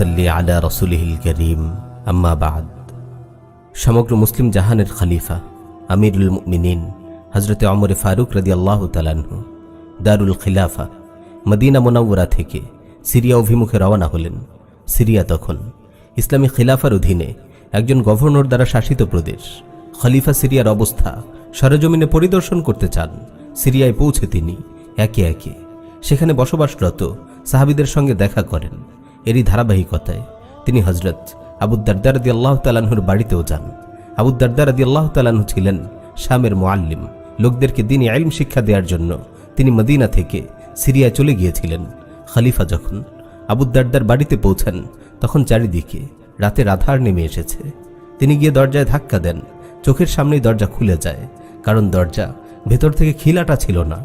নুসল্লি আলা রসুলহিল করিম। আম্মা সমগ্র মুসলিম জাহানের খলিফা, আমিরুল মিনিন হজরতে অমরে ফারুক রদি আল্লাহ তালানহু দারুল খিলাফা, মদিনা মোনাউরা থেকে সিরিয়া অভিমুখে রওনা হলেন। সিরিয়া তখন ইসলামী খিলাফার অধীনে একজন গভর্নর দ্বারা শাসিত প্রদেশ। খলিফা সিরিয়ার অবস্থা সরজমিনে পরিদর্শন করতে চান। সিরিয়ায় পৌঁছে তিনি একে একে। সেখানে বসবাসরত সাহাবিদের সঙ্গে দেখা করেন। এরই ধারাবাহিকতায়। তিনি হজরত আবুদ্দারদার দি আল্লাহ তালাহুর বাড়িতেও যান। আবুদ্দারদার দি আল্লাহ তালাহু ছিলেন শামের মোয়াল্লিম লোকদেরকে দিনই আইম শিক্ষা দেওয়ার জন্য তিনি মদিনা থেকে সিরিয়ায় চলে গিয়েছিলেন। খালিফা যখন আবুদ্দারদার বাড়িতে পৌঁছান, তখন চারিদিকে রাতের আধার নেমে এসেছে। তিনি গিয়ে দরজায় ধাক্কা দেন, চোখের সামনেই দরজা খুলে যায়, কারণ দরজা ভেতর থেকে খিলাটা ছিল না।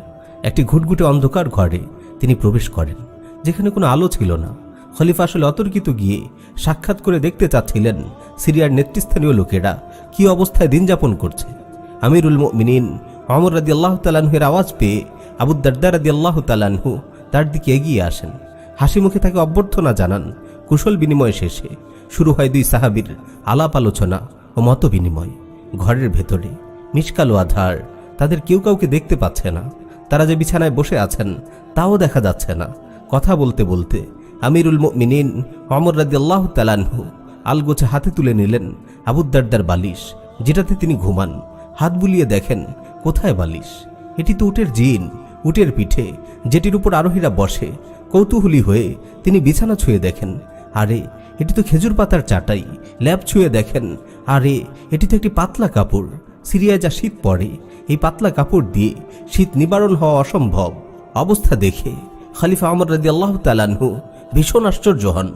একটি ঘুটঘুটে অন্ধকার ঘরে তিনি প্রবেশ করেন, যেখানে কোনো আলো ছিল না। খলিফা আসলে অতর্কিত গিয়ে সাক্ষাৎ করে দেখতে চাচ্ছিলেন সিরিয়ার নেতৃস্থানীয় লোকেরা। কি অবস্থায় দিন যাপন করছে? আমিরুল মিনিন অমর রাদি আল্লাহ তালাহুয়ের আওয়াজ পেয়ে আবুদ্দারদা রাদি আল্লাহ তালাহু তার দিকে এগিয়ে আসেন। হাসি মুখে তাকে অভ্যর্থনা জানান, কুশল বিনিময় শেষে শুরু হয় দুই সাহাবির আলাপ আলোচনা ও মত বিনিময়। ঘরের ভেতরে মিসকালো আধার, তাদের কেউ কাউকে দেখতে পাচ্ছে না। তারা যে বিছানায় বসে আছেন, তাও দেখা যাচ্ছে না। কথা বলতে বলতে আমিরুল মিনিন অমর আল্লাহ তালানহু আলগোছে হাতে তুলে নিলেন আবুদ্দারদার বালিশ, যেটাতে তিনি ঘুমান। হাত বুলিয়ে দেখেন, কোথায় বালিশ? এটি তো উটের জিন, উটের পিঠে, যেটির উপর আরোহীরা বসে। কৌতূহলী হয়ে তিনি বিছানা ছুঁয়ে দেখেন। আরে, এটি তো খেজুর পাতার চাটাই। ল্যাব ছুঁয়ে দেখেন, আরে এটি তো একটি পাতলা কাপড়। সিরিয়ায় যা শীত পড়ে, এই পাতলা কাপড় দিয়ে শীত নিবারণ হওয়া অসম্ভব। অবস্থা দেখে খালিফা আমর রাদি আল্লাহ তালানহু ভীষণ আশ্চর্য হন।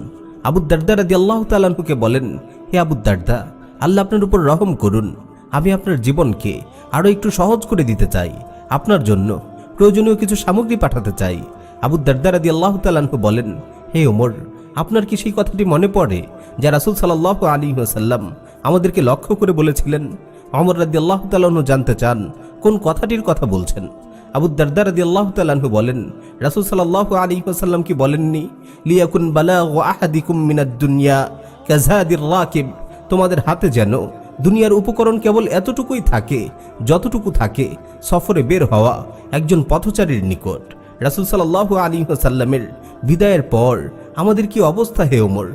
আবুদ্দারদা রাদি আল্লাহ তালানহুকে বলেন, হে আবুদ্দারদা আল্লাহ আপনার উপর রহম করুন। আমি আপনার জীবনকে আরও একটু সহজ করে দিতে চাই। আপনার জন্য প্রয়োজনীয় কিছু সামগ্রী পাঠাতে চাই। আবুদ্দারদা রাদি আল্লাহ তালানহু বলেন, হে ওমর, আপনার কি সেই কথাটি মনে পড়ে যা রাসুল সাল্লাহ আলী সাল্লাম আমাদেরকে লক্ষ্য করে বলেছিলেন? অমর রাদি আল্লাহ তালাহু জানতে চান, কোন কথাটির কথা বলছেন? আবু দারদা রাদি আল্লাহ তালাহু বলেন, রাসুল সাল্লাহ আলী সাল্লাম কি বলেননি? লিয়াকুন বালা ও আহাদিকুম মিনাদ দুনিয়া কাজাদির রাকিব। তোমাদের হাতে যেন দুনিয়ার উপকরণ কেবল এতটুকুই থাকে, যতটুকু থাকে, সফরে বের হওয়া একজন পথচারীর নিকট। রাসুল সাল্লাহ আলী সাল্লামের বিদায়ের পর আমাদের কি অবস্থা হে ওমর?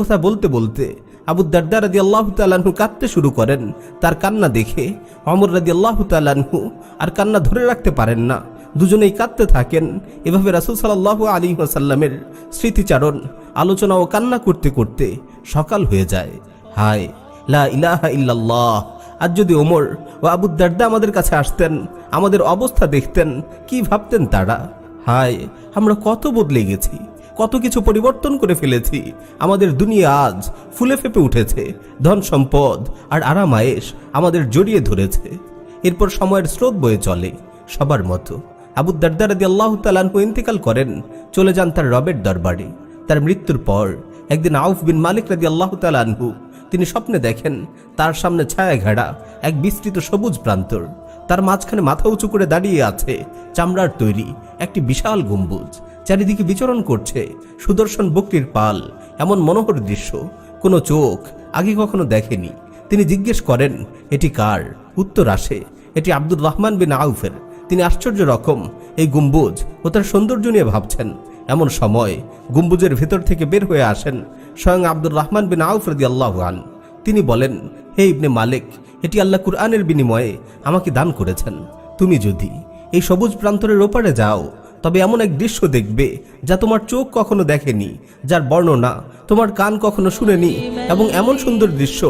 কথা বলতে বলতে আবু দারদা রাদি আল্লাহ তালাহু কাঁদতে শুরু করেন। তার কান্না দেখে অমর রাদি আল্লাহ তালাহু আর কান্না ধরে রাখতে পারেন না। দুজনেই কাঁদতে থাকেন। এভাবে রাসুল সাল্লাহ আলী সাল্লামের স্মৃতিচারণ, আলোচনা ও কান্না করতে করতে সকাল হয়ে যায়। হায়, লা ইলাহা ইল্লাল্লাহ। আর যদি ওমর ও আবু দারদা আমাদের কাছে আসতেন, আমাদের অবস্থা দেখতেন, কি ভাবতেন তারা? হায়, আমরা কত বদলে গেছি। কত কিছু পরিবর্তন করে ফেলেছি। আমাদের দুনিয়া আজ ফুলে ফেপে উঠেছে। ধন সম্পদ আর আরামায়েশ আমাদের জড়িয়ে ধরেছে। এরপর সময়ের স্রোত বয়ে চলে সবার মতো। আবু দারদারাদি আল্লাহ তালানহু ইন্তেকাল করেন, চলে যান তার রবের দরবারে। তার মৃত্যুর পর একদিন আউফ বিন মালিক রাদি আল্লাহ তালানহু তিনি স্বপ্নে দেখেন তার সামনে ছায়া ঘেরা এক বিস্তৃত সবুজ প্রান্তর। তার মাঝখানে মাথা উঁচু করে দাঁড়িয়ে আছে চামড়ার তৈরি একটি বিশাল গম্বুজ। চারিদিকে বিচরণ করছে। সুদর্শন বকরির পাল, এমন মনোহর দৃশ্য কোনো চোখ আগে কখনো দেখেনি। তিনি জিজ্ঞেস করেন, এটি কার? উত্তর আসে, এটি আব্দুর রহমান বিন আউফের। তিনি আশ্চর্য রকম, এই গম্বুজ ও তার সৌন্দর্য নিয়ে ভাবছেন। এমন সময় গম্বুজের ভেতর থেকে বের হয়ে আসেন স্বয়ং আব্দুর রহমান বিন আউফ রদি আল্লাহান তিনি বলেন, হে ইবনে মালিক, এটি আল্লাহ কুরআনের বিনিময়ে আমাকে দান করেছেন। তুমি যদি এই সবুজ প্রান্তরের ওপারে যাও তবে এমন এক দৃশ্য দেখবে যা তোমার চোখ কখনো দেখেনি, যার বর্ণনা তোমার কান কখনো শুনেনি এবং এমন সুন্দর দৃশ্য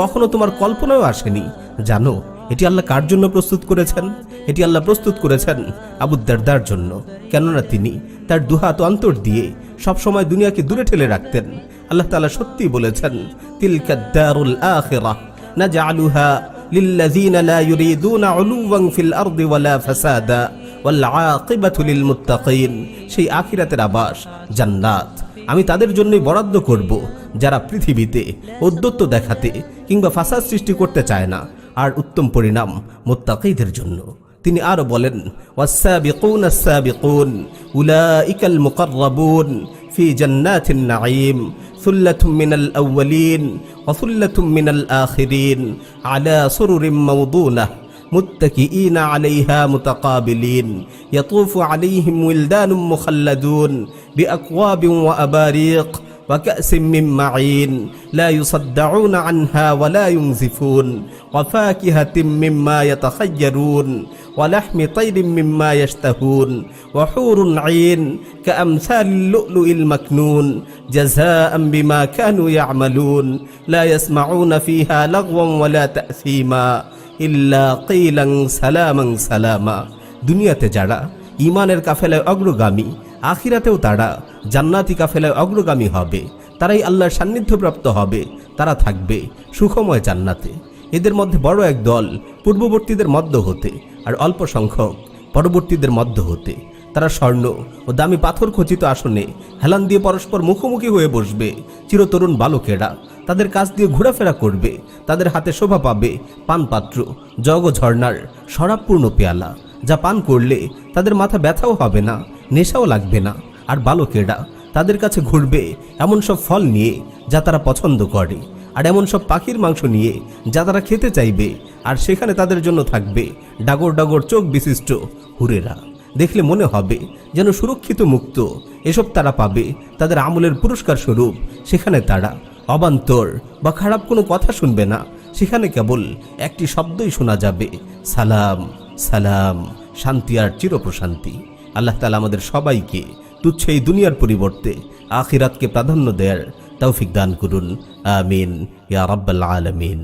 কখনো তোমার কল্পনাও আসেনি। জানো, এটি আল্লাহ কার জন্য প্রস্তুত করেছেন? এটি আল্লাহ প্রস্তুত করেছেন আবু দারদার জন্য। কেননা তিনি তার দুহাত অন্তর দিয়ে সবসময় দুনিয়াকে দূরে ঠেলে রাখতেন। আল্লাহ তালা সত্যি বলেছেন আখিরাহ নাজআলুহা লিল্লাযীনা লা ইউরিদুনা উলুওয়ান ফিল আরদি ওয়ালা ফাসাদা। সেই আখিরাতের আবাস, জান্নাত। আমি তাদের জন্যই বরাদ্দ করব, যারা পৃথিবীতে উদ্যত্ত দেখাতে কিংবা ফাসাদ সৃষ্টি করতে চায় না, আর উত্তম পরিণাম মোত্তাকিদের জন্য। তিনি আরও বলেন ওয়াসাবিকুন ফি মিনাল আলা متكئين عليها متقابلين. يطوف عليهم ولدان مخلدون بأكواب وأباريق وكأس من معين. لا يصدعون عنها ولا ينزفون. وفاكهة مما يتخيرون. ওয়ালাহমি তাইরিম মিম্মা ইয়াশতাহুন ওয়া হুরুন আইন কাআমসালিল লুলুইল মাকনুন জাযাআম বিমা কানু ইয়ামালুন লা ইয়াসমাউনা ফিহা লাগওয়ান ওয়ালা তাসীমা ইল্লা কিলান সালামান সালামা দুনিয়াতে যারা ইমানের কাফেলায় অগ্রগামী আখিরাতেও তারা জান্নাতি কাফেলায় অগ্রগামী হবে, তারাই আল্লাহর সান্নিধ্যপ্রাপ্ত হবে, তারা থাকবে সুখময় জান্নাতে। এদের মধ্যে বড় এক দল পূর্ববর্তীদের মধ্য হতে আর অল্প সংখ্যক পরবর্তীদের মধ্য হতে। তারা স্বর্ণ ও দামি পাথর খচিত আসনে হেলান দিয়ে পরস্পর মুখোমুখি হয়ে বসবে। চিরতরুণ বালকেরা তাদের কাছ দিয়ে ঘোরাফেরা করবে। তাদের হাতে শোভা পাবে পানপাত্র, জগ ঝর্ণার শরাবপূর্ণ পেয়ালা, যা পান করলে তাদের মাথা ব্যথাও হবে না, নেশাও লাগবে না। আর বালকেরা তাদের কাছে ঘুরবে এমন সব ফল নিয়ে যা তারা পছন্দ করে। আর এমন সব পাখির মাংস নিয়ে যা তারা খেতে চাইবে, আর সেখানে তাদের জন্য থাকবে ডাগর ডাগর চোখ বিশিষ্ট হুরেরা। দেখলে মনে হবে যেন সুরক্ষিত মুক্ত। এসব তারা পাবে, তাদের আমলের পুরস্কার স্বরূপ। সেখানে তারা অবান্তর বা খারাপ কোনো কথা শুনবে না। সেখানে কেবল একটি শব্দই শোনা যাবে, সালাম সালাম, শান্তি আর চিরপ্রশান্তি। আল্লাহ তালা আমাদের সবাইকে তুচ্ছ এই দুনিয়ার পরিবর্তে আখিরাতকে প্রাধান্য দেয়ার তৌফিক দান করুন আমিন ইয়া রাব্বাল আলামিন